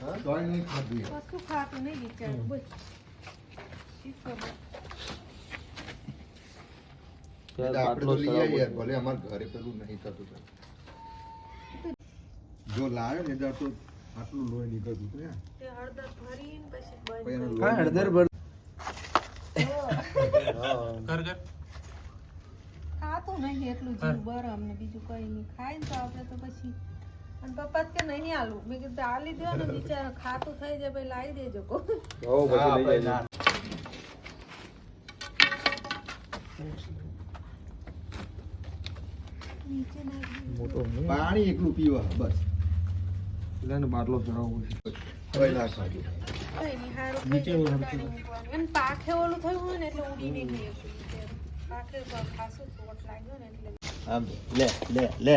તોય નહીં ખાધું કશું ખાતું નહીં બિચારું બોલ શી ખબર એટલે આપણે તો લઈ આવીએ યાર, ભલે અમારા ઘરે પેલું નહીં થતું જો લાવ્યો ને તો આટલું લોહી નીકળતું હતું યાર. હળદર કરી. ખાતું નહીં એટલું જીવ બર અમને બીજું કઈ નહીં ખાય ને તો આપણે તો પછી અને પપ્પા કે નહીં આલું? મેં કીધું આલી દો ને બિચારો ખાતું થઈ જાય ભાઈ લાવી દેજો. કો હા, ભાઈ, ના. નીચે પાણી એકલું પીવા બસ. બાટલો ચડાવવો છે. ના પાખે ઓલું થયું હોય ને એટલે ઉડી નહીં ગઈ એટલું બિચારું. પાખે ખાસું ચોટ લાગ્યો ને એટલે આમ લે લે લે.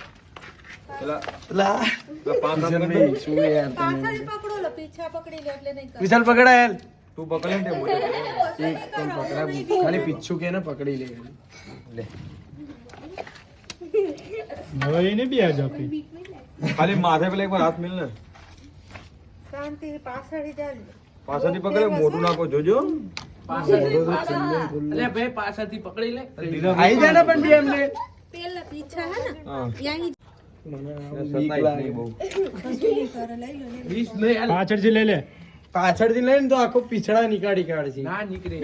વિશાલ પકડા યાર તું પકડે ને ઓછો નહીં કરો, પકડા નહીં ખાલી પીછું કે ને પકડી લે લે ખાલી માથે પેલા એકવાર હાથ મિલ ને શાંતિ પાછળથી જાજો. પાછળથી પકડે મોઢું નાખો જોજો પાછળથી આઈ જાય ને પણ બે એમને પેલા પીછા હે ને ને પાછળથી લઈ લે. પાછળથી લઈને તો આખો પીછડા નીકાળી કાઢશે. ના નીકળે.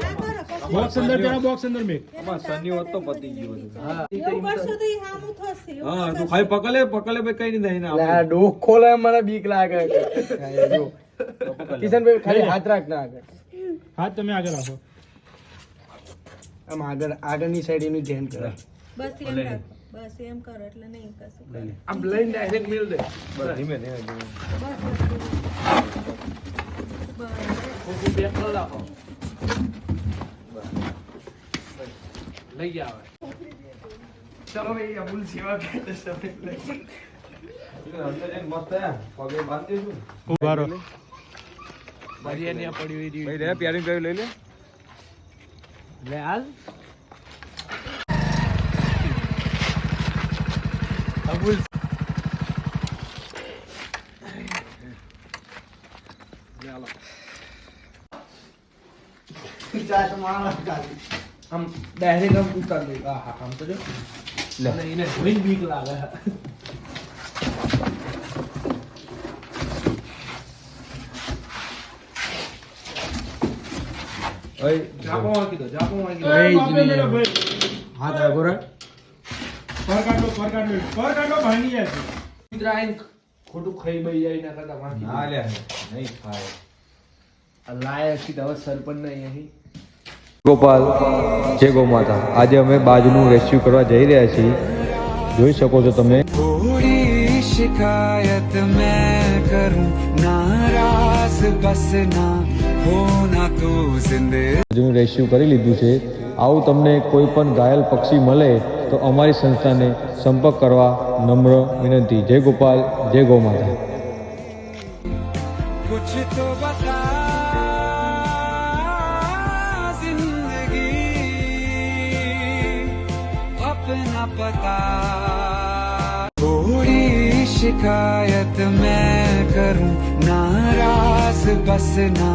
બોક્સ અંદર પેલા બોક્સ અંદર મે આમાં સની હોત તો પતી ગયો હા ઉપર સુધી હામું થશે હા તો ખાઈ પકલે પકડે પકડે ભાઈ કઈ નહીં થાય લા, ડોક ખોલે મને બીક લાગે જો. કિશનભાઈ ખાલી હાથ રાખ ના આગળ. હાથ તમે આગળ રાખો. આમ આગળ આગળની સાઈડ એનું ધ્યાન કરે બસ એમ રાખો. બસ એમ કરો એટલે નહીં કશું કરે. આમ લઈને ડાયરેક્ટ મિલ દે. બસ ધીમે ધીમે ધીમે. બસ બસ બસ. ચલો ભાઈ અમૂલ સેવા કરે છે આ જઈને મસ્ત હે પગે બાંધી દઈશું ઊભા રહો ભાઈ રે પ્યારી ગયું લઈ લે. લે હાલ આમ ડાયરેક્ટ આમ ઉતાર દે હા હા આમ તો જો લે એને જોઈને બીક લાગે ઓય જાપો વાંકી દો જાપો વાંકી દો એ બાપરે મેરા પરકાટો પરકાટો પરકાટો ભાંગી ગોપાલ જય ગોમાતા. આજે અમે બાજનું રેસ્ક્યુ કરવા જઈ રહ્યા છીએ. જોઈ શકો છો તમે. શિકાયત મેં કરું. નારાજ બસ ના હોના તો જિંદે રેસ્ક્યુ કરી લીધું છે. આવું તમને કોઈ પણ ઘાયલ પક્ષી મળે તો અમારી સંસ્થાને સંપર્ક કરવા નમ્ર વિનંતી જય ગોપાલ જય ગો માતા कुछ तो बता जिंदगी अपना पता थोड़ी शिकायत मैं करूं नाराज बस ना